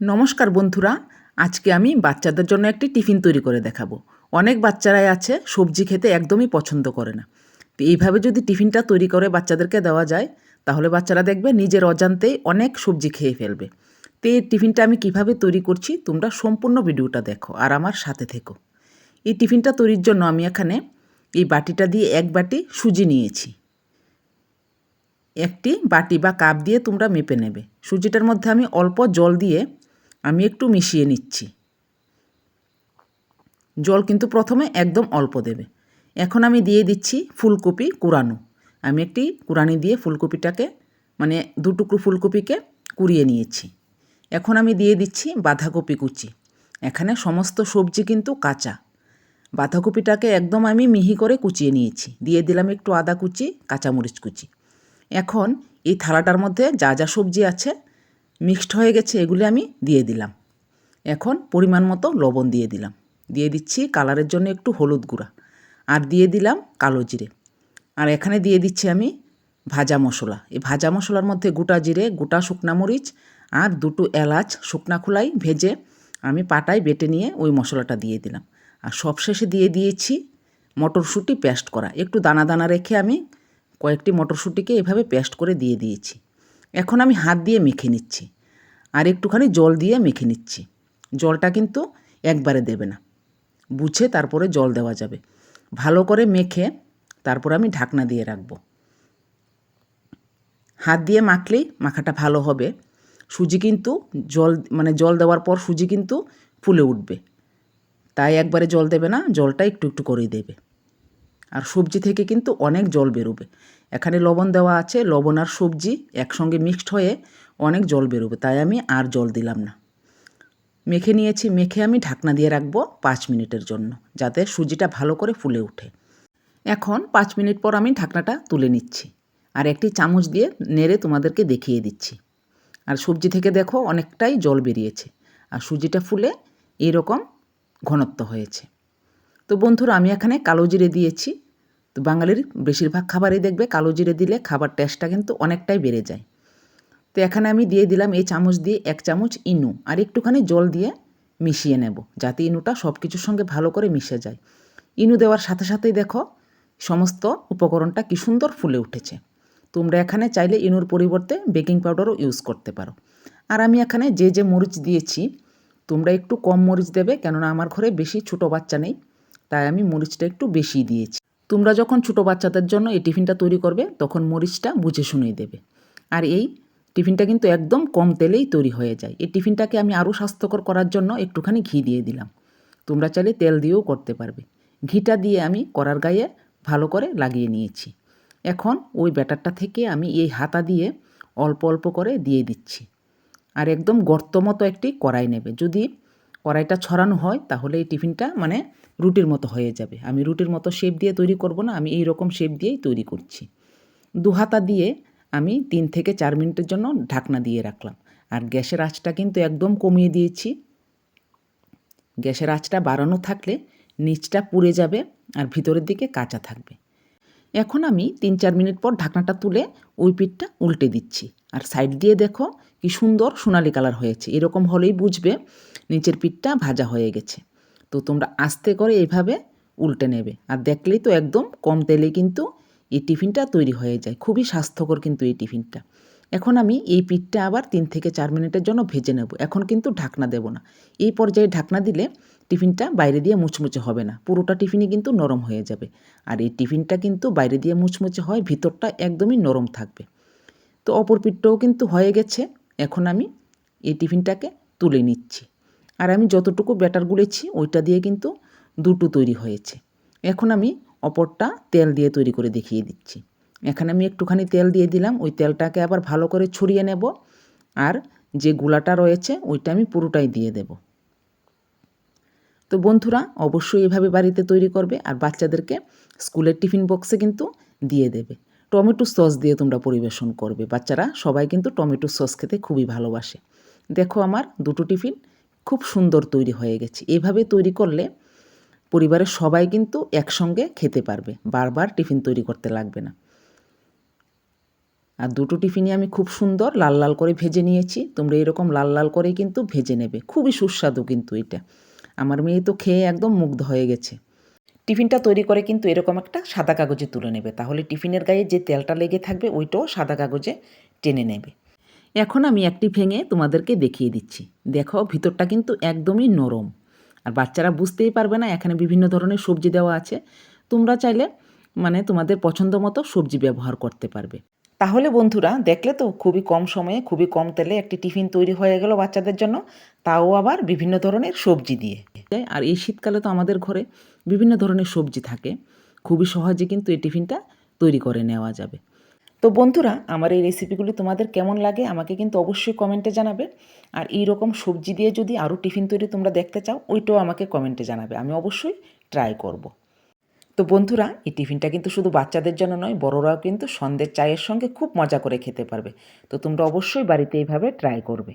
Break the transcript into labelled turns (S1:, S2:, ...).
S1: নমস্কার বন্ধুরা, আজকে আমি বাচ্চাদের জন্য একটি টিফিন তৈরি করে দেখাবো। অনেক বাচ্চারাই আছে, সবজি খেতে একদমই পছন্দ করে না। তো এইভাবে যদি টিফিনটা তৈরি করে বাচ্চাদেরকে দেওয়া যায়, তাহলে বাচ্চারা দেখবে নিজের অজান্তেই অনেক সবজি খেয়ে ফেলবে। তো এই টিফিনটা আমি কীভাবে তৈরি করছি, তোমরা সম্পূর্ণ ভিডিওটা দেখো আর আমার সাথে থেকো। এই টিফিনটা তৈরির জন্য আমি এখানে এই বাটিটা দিয়ে এক বাটি সুজি নিয়েছি। একটি বাটি বা কাপ দিয়ে তোমরা মেপে নেবে। সুজিটার মধ্যে আমি অল্প জল দিয়ে আমি একটু মিশিয়ে নিচ্ছি। জল কিন্তু প্রথমে একদম অল্প দেবে। এখন আমি দিয়ে দিচ্ছি ফুলকপি কুড়ানো। আমি একটি কুড়ানি দিয়ে ফুলকপিটাকে মানে দু টুকরো ফুলকপিকে কুড়িয়ে নিয়েছি। এখন আমি দিয়ে দিচ্ছি বাঁধাকপি কুচি। এখানে সমস্ত সবজি কিন্তু কাঁচা। বাঁধাকপিটাকে একদম আমি মিহি করে কুচিয়ে নিয়েছি। দিয়ে দিলাম একটু আদা কুচি, কাঁচামরিচ কুচি। এখন এই থালাটার মধ্যে যা যা সবজি আছে মিক্সড হয়ে গেছে, এগুলি আমি দিয়ে দিলাম। এখন পরিমাণ মতো লবণ দিয়ে দিলাম। দিয়ে দিচ্ছি কালারের জন্য একটু হলুদ গুঁড়া। আর দিয়ে দিলাম কালো জিরে। আর এখানে দিয়ে দিচ্ছি আমি ভাজা মশলা। এই ভাজা মশলার মধ্যে গোটা জিরে, গোটা শুকনা মরিচ আর দুটো এলাচ শুকনা খোলাই ভেজে আমি পাটায় বেটে নিয়ে ওই মশলাটা দিয়ে দিলাম। আর সবশেষে দিয়ে দিয়েছি মটরশুঁটি পেস্ট করা। একটু দানা দানা রেখে আমি কয়েকটি মটরশুঁটিকে এভাবে পেস্ট করে দিয়ে দিয়েছি। এখন আমি হাত দিয়ে মেখে নিচ্ছি আর একটুখানি জল দিয়ে মেখে নিচ্ছি। জলটা কিন্তু একবারে দেবে না। বুঝে তারপরে জল দেওয়া যাবে। ভালো করে মেখে তারপর আমি ঢাকনা দিয়ে রাখব। হাত দিয়ে মাখলেই মাখাটা ভালো হবে। সুজি কিন্তু জল মানে জল দেওয়ার পর সুজি কিন্তু ফুলে উঠবে। তাই একবারে জল দেবে না, জলটা একটু একটু করেই দেবে। আর সবজি থেকে কিন্তু অনেক জল বেরোবে। এখানে লবণ দেওয়া আছে, লবণ আর সবজি একসঙ্গে মিক্সড হয়ে অনেক জল বেরোবে, তাই আমি আর জল দিলাম না। মেখে নিয়েছি, মেখে আমি ঢাকনা দিয়ে রাখব পাঁচ মিনিটের জন্য, যাতে সুজিটা ভালো করে ফুলে ওঠে। এখন পাঁচ মিনিট পর আমি ঢাকনাটা তুলে নিচ্ছি আর একটি চামচ দিয়ে নেড়ে তোমাদেরকে দেখিয়ে দিচ্ছি। আর সবজি থেকে দেখো অনেকটাই জল বেরিয়েছে, আর সুজিটা ফুলে এরকম ঘনত্ব হয়েছে। তো বন্ধুরা, আমি এখানে কালো জিরে দিয়েছি। তো বাঙালির বেশিরভাগ খাবারই দেখবে কালো জিরে দিলে খাবার টেস্টটা কিন্তু অনেকটাই বেড়ে যায়। তো এখানে আমি দিয়ে দিলাম এই চামচ দিয়ে এক চামচ ইনু আর একটুখানি জল দিয়ে মিশিয়ে নেব যাতে ইনুটা সব কিছুর সঙ্গে ভালো করে মিশে যায়। ইনু দেওয়ার সাথে সাথেই দেখো সমস্ত উপকরণটা কী সুন্দর ফুলে উঠেছে। তোমরা এখানে চাইলে ইনুর পরিবর্তে বেকিং পাউডারও ইউজ করতে পারো। আর আমি এখানে যে যে মরিচ দিয়েছি, তোমরা একটু কম মরিচ দেবে কেননা আমার ঘরে বেশি ছোটো বাচ্চা নেই। তাই আমি মরিচটা একটু বেশি দিয়েছি। তোমরা যখন ছোটো বাচ্চাদের জন্য এই টিফিনটা তৈরি করবে, তখন মরিচটা বুঝে শুনেই দেবে। আর এই টিফিনটা কিন্তু একদম কম তেলেই তৈরি হয়ে যায়। এই টিফিনটাকে আমি আরও স্বাস্থ্যকর করার জন্য একটুখানি ঘি দিয়ে দিলাম। তোমরা চাইলে তেল দিয়েও করতে পারবে। ঘিটা দিয়ে আমি করার গায়ে ভালো করে লাগিয়ে নিয়েছি। এখন ওই ব্যাটারটা থেকে আমি এই হাতা দিয়ে অল্প অল্প করে দিয়ে দিচ্ছি। আর একদম গর্ত মতো একটি কড়াই নেবে। যদি কড়াইটা ছড়ানো হয়, তাহলে এই টিফিনটা মানে রুটির মতো হয়ে যাবে। আমি রুটির মতো শেপ দিয়ে তৈরি করব না, আমি এই রকম শেপ দিয়েই তৈরি করছি। দু হাতা দিয়ে আমি তিন থেকে চার মিনিটের জন্য ঢাকনা দিয়ে রাখলাম। আর গ্যাসের আঁচটা কিন্তু একদম কমিয়ে দিয়েছি। গ্যাসের আঁচটা বাড়ানো থাকলে নিচটা পুড়ে যাবে আর ভিতরের দিকে কাঁচা থাকবে। এখন আমি তিন চার মিনিট পর ঢাকনাটা তুলে ওই পিঠটা উল্টে দিচ্ছি। আর সাইড দিয়ে দেখো কি সুন্দর সোনালি কালার হয়েছে। এরকম হলেই বুঝবে নিচের পিঠটা ভাজা হয়ে গেছে। তো তোমরা আস্তে করে এইভাবে উল্টে নেবে। আর দেখলেই তো একদম কম তেলে কিন্তু এই টিফিনটা তৈরি হয়ে যায়। খুবই স্বাস্থ্যকর কিন্তু এই টিফিনটা। এখন আমি এই পিঠটা আবার তিন থেকে চার মিনিটের জন্য ভেজে নেব। এখন কিন্তু ঢাকনা দেব না। এই পর্যায়ে ঢাকনা দিলে টিফিনটা বাইরে দিয়ে মুচমুচে হবে না। পুরোটা টিফিনই কিন্তু নরম হয়ে যাবে। আর এই টিফিনটা কিন্তু বাইরে দিয়ে মুচমুচে হয়, ভিতরটা একদমই নরম থাকবে। তো অপর পিঠটাও কিন্তু হয়ে গেছে। এখন আমি এই টিফিনটাকে তুলে নিচ্ছি। আর আমি যতটুকু ব্যাটার গুলেছি, ওইটা দিয়ে কিন্তু দুটো তৈরি হয়েছে। এখন আমি অপরটা তেল দিয়ে তৈরি করে দেখিয়ে দিচ্ছি। এখানে আমি একটুখানি তেল দিয়ে দিলাম। ওই তেলটাকে আবার ভালো করে ছড়িয়ে নেব। আর যে গুলাটা রয়েছে, ওইটা আমি পুরোটাই দিয়ে দেব। তো বন্ধুরা, অবশ্যই এভাবে বাড়িতে তৈরি করবে। আর বাচ্চাদেরকে স্কুলের টিফিন বক্সে কিন্তু দিয়ে দেবে। টমেটো সস দিয়ে তোমরা পরিবেশন করবে। বাচ্চারা সবাই কিন্তু টমেটো সস খেতে খুবই ভালোবাসে। দেখো আমার দুটো টিফিন খুব সুন্দর তৈরি হয়ে গেছে। এভাবে তৈরি করলে পরিবারের সবাই কিন্তু একসঙ্গে খেতে পারবে। বারবার টিফিন তৈরি করতে লাগবে না। আর দুটো টিফিনই আমি খুব সুন্দর লাল লাল করে ভেজে নিয়েছি। তোমরা এরকম লাল লাল করেই কিন্তু ভেজে নেবে। খুবই সুস্বাদু কিন্তু এটা। আমার মেয়ে তো খেয়ে একদম মুগ্ধ হয়ে গেছে। টিফিনটা তৈরি করে কিন্তু এরকম একটা সাদা কাগজে তুলে নেবে। তাহলে টিফিনের গায়ে যে তেলটা লেগে থাকবে, ওইটাও সাদা কাগজে টেনে নেবে। এখন আমি একটি ভেঙে তোমাদেরকে দেখিয়ে দিচ্ছি। দেখো, ভিতরটা কিন্তু একদমই নরম। আর বাচ্চারা বুঝতেই পারবে না, এখানে বিভিন্ন ধরনের সবজি দেওয়া আছে। তোমরা চাইলে মানে তোমাদের পছন্দ মতো সবজি ব্যবহার করতে পারবে। তাহলে বন্ধুরা, দেখলে তো খুবই কম সময়ে খুবই কম তেলে একটি টিফিন তৈরি হয়ে গেল বাচ্চাদের জন্য, তাও আবার বিভিন্ন ধরনের সবজি দিয়ে আর এই শীতকালে তো আমাদের ঘরে বিভিন্ন ধরনের সবজি থাকে, খুবই সহজে কিন্তু এই টিফিনটা তৈরি করে নেওয়া যাবে তো বন্ধুরা, আমার এই রেসিপিগুলি তোমাদের কেমন লাগে আমাকে কিন্তু অবশ্যই কমেন্টে জানাবে, আর এই রকম সবজি দিয়ে যদি আরও টিফিন তৈরি তোমরা দেখতে চাও, ওইটাও আমাকে কমেন্টে জানাবে, আমি অবশ্যই ট্রাই করব। তো বন্ধুরা, এই টিফিনটা কিন্তু শুধু বাচ্চাদের জন্য নয়, বড়রাও কিন্তু সন্ধ্যের চায়ের সঙ্গে খুব মজা করে খেতে পারবে। তো তোমরা অবশ্যই বাড়িতে এইভাবে ট্রাই করবে।